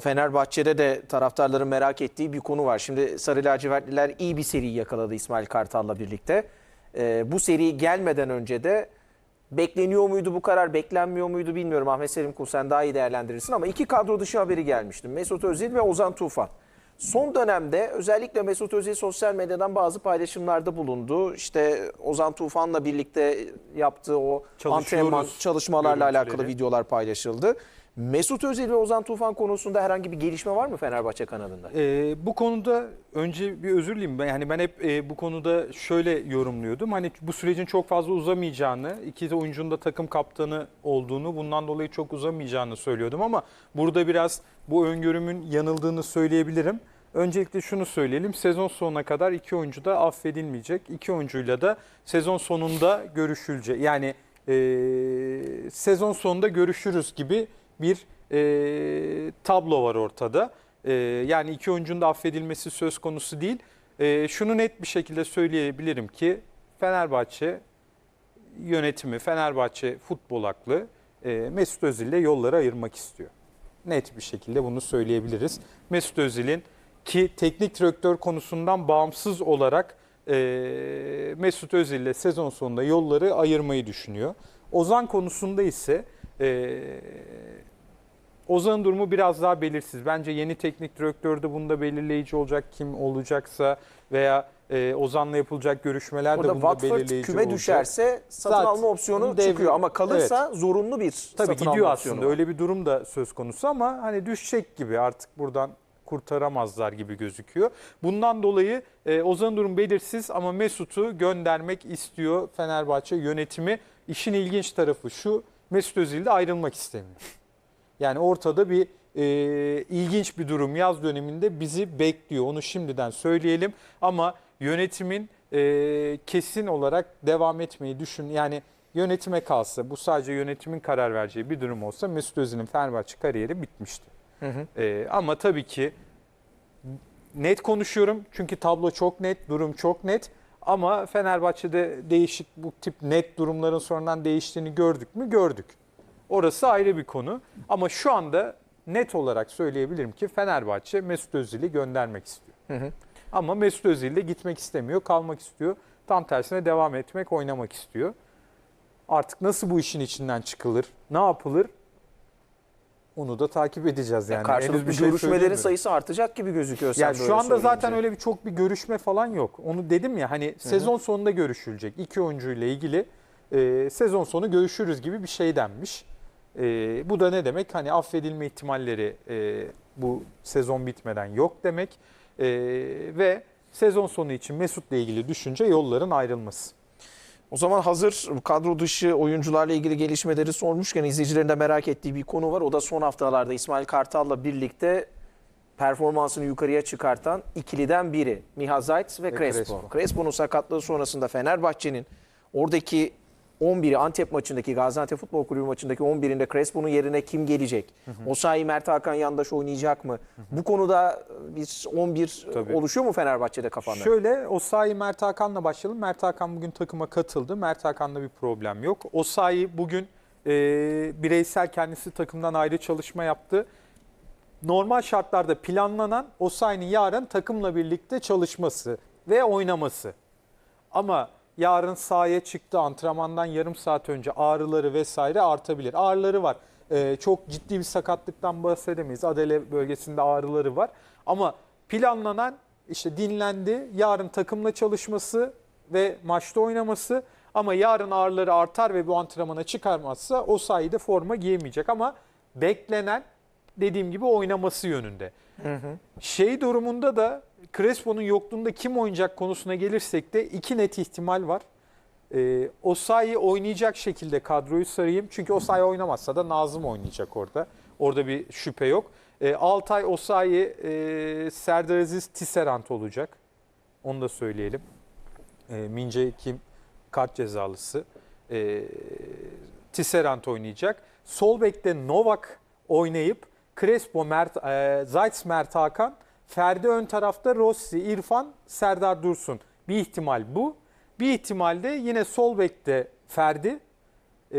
Fenerbahçe'de de taraftarların merak ettiği bir konu var. Şimdi Sarı Lacivertliler iyi bir seri yakaladı İsmail Kartal'la birlikte. Ee, bu seri gelmeden önce de bekleniyor muydu bu karar, beklenmiyor muydu bilmiyorum. Ahmet Selim Kul sen daha iyi değerlendirirsin ama iki kadro dışı haberi gelmişti. Mesut Özil ve Ozan Tufan. Son dönemde özellikle Mesut Özil sosyal medyadan bazı paylaşımlarda bulundu. İşte Ozan Tufan'la birlikte yaptığı o antrenman çalışmalarla alakalı videolar paylaşıldı. Mesut Özil ve Ozan Tufan konusunda herhangi bir gelişme var mı Fenerbahçe kanalında? Ee, bu konuda önce bir özür dileyim. Ben, yani ben hep e, bu konuda şöyle yorumluyordum. Hani bu sürecin çok fazla uzamayacağını, iki oyuncunun da takım kaptanı olduğunu, bundan dolayı çok uzamayacağını söylüyordum ama burada biraz bu öngörümün yanıldığını söyleyebilirim. Öncelikle şunu söyleyelim. Sezon sonuna kadar iki oyuncu da affedilmeyecek. İki oyuncuyla da sezon sonunda görüşülecek. Yani e, sezon sonunda görüşürüz gibi bir e, tablo var ortada. E, yani iki oyuncunun da affedilmesi söz konusu değil. E, şunu net bir şekilde söyleyebilirim ki Fenerbahçe yönetimi, Fenerbahçe futbol aklı e, Mesut Özil'le yolları ayırmak istiyor. Net bir şekilde bunu söyleyebiliriz. Mesut Özil'in ki teknik direktör konusundan bağımsız olarak e, Mesut Özil'le sezon sonunda yolları ayırmayı düşünüyor. Ozan konusunda ise e, Ozan'ın durumu biraz daha belirsiz. Bence yeni teknik direktör de bunda belirleyici olacak kim olacaksa veya e, Ozan'la yapılacak görüşmeler de Orada bunda Watford belirleyici küme olacak. düşerse satın Zaten alma opsiyonu devre- çıkıyor ama kalırsa zorunlu bir Tabii satın gidiyor alma aslında. var. Öyle bir durum da söz konusu ama hani düşecek gibi artık buradan kurtaramazlar gibi gözüküyor. Bundan dolayı e, Ozan'ın durum belirsiz ama Mesut'u göndermek istiyor Fenerbahçe yönetimi. İşin ilginç tarafı şu Mesut Özil de ayrılmak istemiyor. Yani ortada bir e, ilginç bir durum yaz döneminde bizi bekliyor. Onu şimdiden söyleyelim ama yönetimin e, kesin olarak devam etmeyi düşün. Yani yönetime kalsa bu sadece yönetimin karar vereceği bir durum olsa Mesut Özil'in Fenerbahçe kariyeri bitmişti. Hı hı. E, ama tabii ki net konuşuyorum çünkü tablo çok net, durum çok net. Ama Fenerbahçe'de değişik bu tip net durumların sonradan değiştiğini gördük mü? Gördük. Orası ayrı bir konu. Ama şu anda net olarak söyleyebilirim ki Fenerbahçe Mesut Özil'i göndermek istiyor. Hı hı. Ama Mesut Özil de gitmek istemiyor, kalmak istiyor. Tam tersine devam etmek, oynamak istiyor. Artık nasıl bu işin içinden çıkılır, ne yapılır? Onu da takip edeceğiz yani. Karşılıklı Henüz bir şey görüşmelerin sayısı artacak gibi gözüküyor sen Yani şu anda zaten öyle bir çok bir görüşme falan yok. Onu dedim ya hani sezon sonunda görüşülecek. İki oyuncuyla ilgili e, sezon sonu görüşürüz gibi bir şey denmiş. E, bu da ne demek? Hani affedilme ihtimalleri e, bu sezon bitmeden yok demek. E, ve sezon sonu için Mesut'la ilgili düşünce yolların ayrılması. O zaman hazır kadro dışı oyuncularla ilgili gelişmeleri sormuşken izleyicilerin de merak ettiği bir konu var. O da son haftalarda İsmail Kartal'la birlikte performansını yukarıya çıkartan ikiliden biri. Miha Zayt ve, Crespo. Crespo. Crespo'nun sakatlığı sonrasında Fenerbahçe'nin oradaki 11'i Antep maçındaki Gaziantep Futbol Kulübü maçındaki 11'inde Crespo'nun yerine kim gelecek? Osayi Mert Hakan yandaş oynayacak mı? Bu konuda bir 11 Tabii. oluşuyor mu Fenerbahçe'de kafanda? Şöyle Osayi Mert Hakan'la başlayalım. Mert Hakan bugün takıma katıldı. Mert Hakan'da bir problem yok. Osayi bugün e, bireysel kendisi takımdan ayrı çalışma yaptı. Normal şartlarda planlanan Osayi'nin yarın takımla birlikte çalışması ve oynaması. Ama yarın sahaya çıktı antrenmandan yarım saat önce ağrıları vesaire artabilir. Ağrıları var. Ee, çok ciddi bir sakatlıktan bahsedemeyiz. Adele bölgesinde ağrıları var. Ama planlanan işte dinlendi. Yarın takımla çalışması ve maçta oynaması. Ama yarın ağrıları artar ve bu antrenmana çıkarmazsa o sayede forma giyemeyecek. Ama beklenen dediğim gibi oynaması yönünde. Şey durumunda da Crespo'nun yokluğunda kim oynayacak konusuna gelirsek de iki net ihtimal var. Ee, Osayi oynayacak şekilde kadroyu sarayım. Çünkü Osayi oynamazsa da Nazım oynayacak orada. Orada bir şüphe yok. Ee, Altay, Osayi, e, Serdar Aziz, Tisserant olacak. Onu da söyleyelim. Ee, Mince kim? Kart cezalısı. Ee, Tisserant oynayacak. Sol bekte Novak oynayıp Crespo, Mert, e, Zayt, Mert Hakan, Ferdi ön tarafta Rossi, İrfan, Serdar Dursun. Bir ihtimal bu. Bir ihtimal de yine sol bekte Ferdi, e,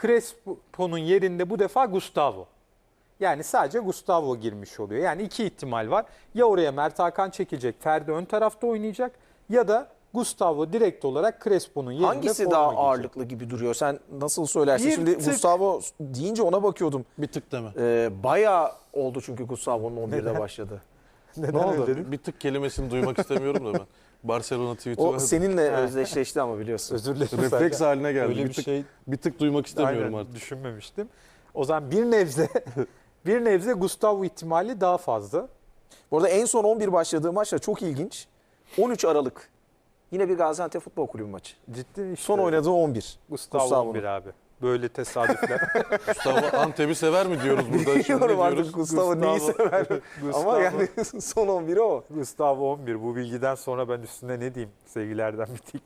Crespo'nun yerinde bu defa Gustavo. Yani sadece Gustavo girmiş oluyor. Yani iki ihtimal var. Ya oraya Mert Hakan çekecek, Ferdi ön tarafta oynayacak ya da Gustavo direkt olarak Crespo'nun yerine Hangisi daha giyecek. ağırlıklı gibi duruyor? Sen nasıl söylersin? Bir Şimdi tık- Gustavo deyince ona bakıyordum. Bir tık deme. Ee, bayağı oldu çünkü Gustavo'nun 11'de Neden? başladı. Neden Ne oldu? öyle? Bir tık kelimesini duymak istemiyorum da ben. Barcelona tweet'i O var. seninle özdeşleşti ama biliyorsun. Özür dilerim. Refleks haline geldi. Öyle bir, bir tık, şey bir tık duymak istemiyorum Aynen, artık. düşünmemiştim. O zaman bir nebze bir nebze Gustavo ihtimali daha fazla. Bu arada en son 11 başladığı maç da çok ilginç. 13 Aralık. Yine bir Gaziantep Futbol Kulübü maçı. Ciddi işte. Son oynadığı 11. Gustavo, Gustavo'nun. 11 abi. Böyle tesadüfler. Mustafa Antep'i sever mi diyoruz burada? Bilmiyorum artık diyoruz? Gustavo neyi sever. Gustavo, Ama yani son 11'i o. Gustavo 11. Bu bilgiden sonra ben üstüne ne diyeyim sevgilerden bitik.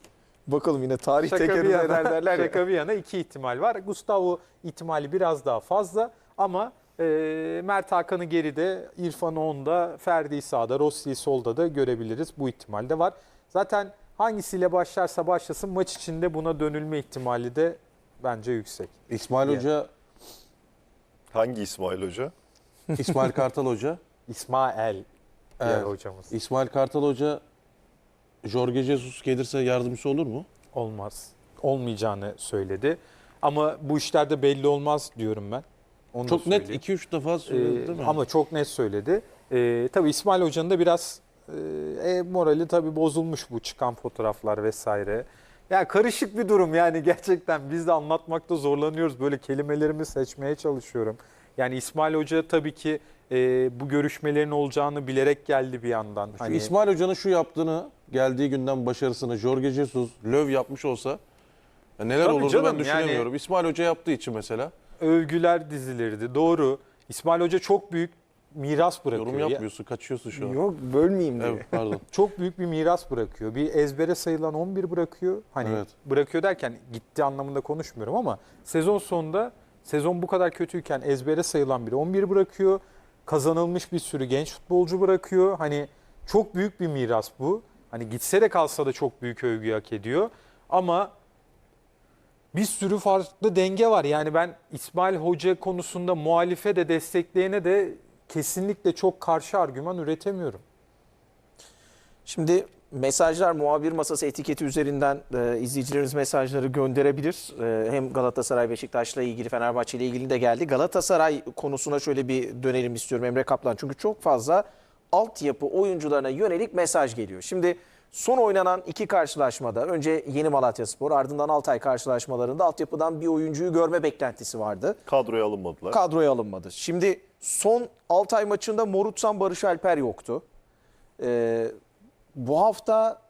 Bakalım yine tarih Şaka bir yana, derler ya. şaka bir yana iki ihtimal var. Gustavo ihtimali biraz daha fazla ama e, Mert Hakan'ı geride, İrfan'ı onda, Ferdi'yi sağda, Rossi'yi solda da görebiliriz. Bu ihtimal de var. Zaten hangisiyle başlarsa başlasın maç içinde buna dönülme ihtimali de bence yüksek. İsmail Yani. Hoca, Hangi İsmail Hoca? İsmail Kartal Hoca. İsmail diğer Evet. hocamız. İsmail Kartal Hoca Jorge Jesus gelirse yardımcısı olur mu? Olmaz. Olmayacağını söyledi. Ama bu işlerde belli olmaz diyorum ben. Onu Çok net söyleyeyim. 2-3 defa söyledi Ee, değil mi? ama çok net söyledi. Ee, tabii İsmail Hoca'nın da biraz e, e, morali tabii bozulmuş bu çıkan fotoğraflar vesaire. Ya karışık bir durum yani gerçekten biz de anlatmakta zorlanıyoruz. Böyle kelimelerimi seçmeye çalışıyorum. Yani İsmail Hoca tabii ki e, bu görüşmelerin olacağını bilerek geldi bir yandan. Şu Hani, İsmail Hoca'nın şu yaptığını, geldiği günden başarısını Jorge Jesus, Löw yapmış olsa ya neler Tabii olurdu canım, ben düşünemiyorum. İsmail Hoca yaptığı için mesela övgüler dizilirdi. Doğru. İsmail Hoca çok büyük miras bırakıyor. yorum Ya- yapmıyorsun, kaçıyorsun şu an. Yok bölmeyeyim diye. Evet, pardon. çok büyük bir miras bırakıyor. Bir ezbere sayılan 11 bırakıyor. Hani Evet. bırakıyor derken gitti anlamında konuşmuyorum ama sezon sonunda sezon bu kadar kötüyken ezbere sayılan biri 11 bırakıyor. Kazanılmış bir sürü genç futbolcu bırakıyor. Hani çok büyük bir miras bu. Hani gitse de kalsa da çok büyük övgü hak ediyor. Ama bir sürü farklı denge var. Yani ben İsmail Hoca konusunda muhalife de destekleyene de kesinlikle çok karşı argüman üretemiyorum. Şimdi mesajlar muhabir masası etiketi üzerinden e, izleyicilerimiz mesajları gönderebilir. E, hem Galatasaray Beşiktaş'la ilgili Fenerbahçe ile ilgili de geldi. Galatasaray konusuna şöyle bir dönelim istiyorum Emre Kaplan. Çünkü çok fazla altyapı oyuncularına yönelik mesaj geliyor. Şimdi son oynanan iki karşılaşmada önce Yeni Malatyaspor ardından Altay karşılaşmalarında altyapıdan bir oyuncuyu görme beklentisi vardı. Kadroya alınmadılar. Kadroya alınmadı. Şimdi son Altay maçında Morutsan Barış Alper yoktu. Ee, bu hafta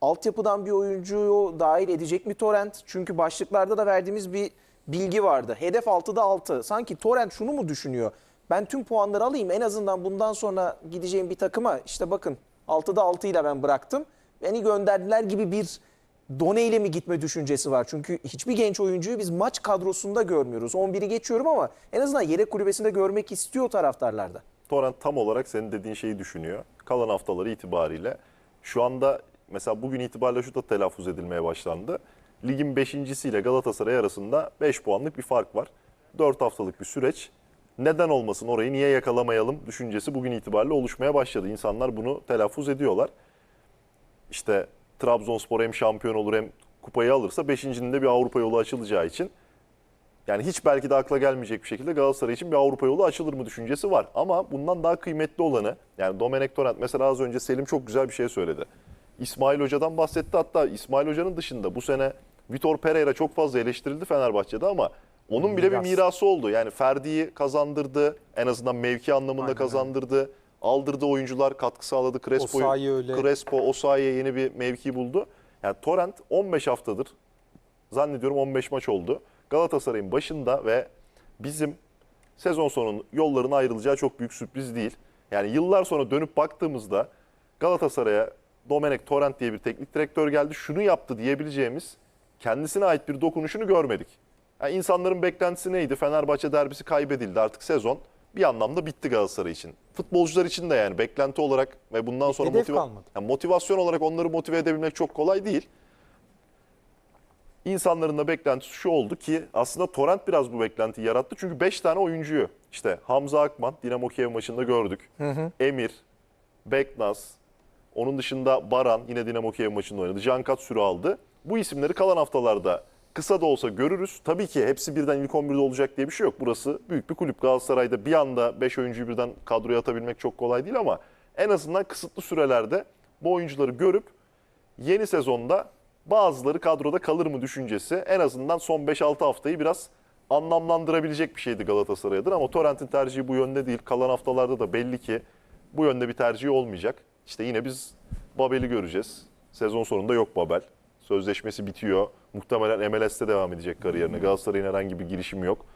altyapıdan bir oyuncuyu dahil edecek mi Torrent? Çünkü başlıklarda da verdiğimiz bir bilgi vardı. Hedef 6'da 6. Sanki Torrent şunu mu düşünüyor? Ben tüm puanları alayım en azından bundan sonra gideceğim bir takıma işte bakın 6'da 6 ile ben bıraktım. Beni gönderdiler gibi bir Done ile mi gitme düşüncesi var? Çünkü hiçbir genç oyuncuyu biz maç kadrosunda görmüyoruz. 11'i geçiyorum ama en azından yedek kulübesinde görmek istiyor taraftarlarda. Torrent tam olarak senin dediğin şeyi düşünüyor. Kalan haftaları itibariyle. Şu anda mesela bugün itibariyle şu da telaffuz edilmeye başlandı. Ligin 5. ile Galatasaray arasında 5 puanlık bir fark var. 4 haftalık bir süreç. Neden olmasın orayı niye yakalamayalım düşüncesi bugün itibariyle oluşmaya başladı. İnsanlar bunu telaffuz ediyorlar. İşte Trabzonspor hem şampiyon olur hem kupayı alırsa 5.'nin de bir Avrupa yolu açılacağı için yani hiç belki de akla gelmeyecek bir şekilde Galatasaray için bir Avrupa yolu açılır mı düşüncesi var. Ama bundan daha kıymetli olanı yani Domenek Torrent mesela az önce Selim çok güzel bir şey söyledi. İsmail Hoca'dan bahsetti hatta İsmail Hoca'nın dışında bu sene Vitor Pereira çok fazla eleştirildi Fenerbahçe'de ama onun bile Miras. bir mirası oldu. Yani Ferdi'yi kazandırdı en azından mevki anlamında Aynen kazandırdı. Aldırdı oyuncular katkı sağladı. Öyle. Crespo, Osayi'ye yeni bir mevki buldu. Yani Torrent 15 haftadır zannediyorum 15 maç oldu. Galatasaray'ın başında ve bizim sezon sonunun yolların ayrılacağı çok büyük sürpriz değil. Yani yıllar sonra dönüp baktığımızda Galatasaray'a Domenek Torrent diye bir teknik direktör geldi. Şunu yaptı diyebileceğimiz kendisine ait bir dokunuşunu görmedik. Yani insanların beklentisi neydi? Fenerbahçe derbisi kaybedildi artık sezon. Bir anlamda bitti Galatasaray için. Futbolcular için de yani beklenti olarak ve bundan sonra Hedef motiva- kalmadı. yani motivasyon olarak onları motive edebilmek çok kolay değil. İnsanların da beklentisi şu oldu ki aslında Torrent biraz bu beklentiyi yarattı. Çünkü 5 tane oyuncuyu İşte Hamza Akman Dinamo Kiev maçında gördük. Emir, Beknaz, onun dışında Baran yine Dinamo Kiev maçında oynadı. Cankat süre aldı. Bu isimleri kalan haftalarda kısa da olsa görürüz. Tabii ki hepsi birden ilk 11'de olacak diye bir şey yok. Burası büyük bir kulüp. Galatasaray'da bir anda 5 oyuncuyu birden kadroya atabilmek çok kolay değil ama en azından kısıtlı sürelerde bu oyuncuları görüp yeni sezonda bazıları kadroda kalır mı düşüncesi en azından son 5-6 haftayı biraz anlamlandırabilecek bir şeydi Galatasaray'dır. Ama Torrent'in tercihi bu yönde değil. Kalan haftalarda da belli ki bu yönde bir tercih olmayacak. İşte yine biz Babel'i göreceğiz. Sezon sonunda yok Babel. Sözleşmesi bitiyor. Muhtemelen MLS'te devam edecek kariyerine. Galatasaray'ın herhangi bir girişimi yok.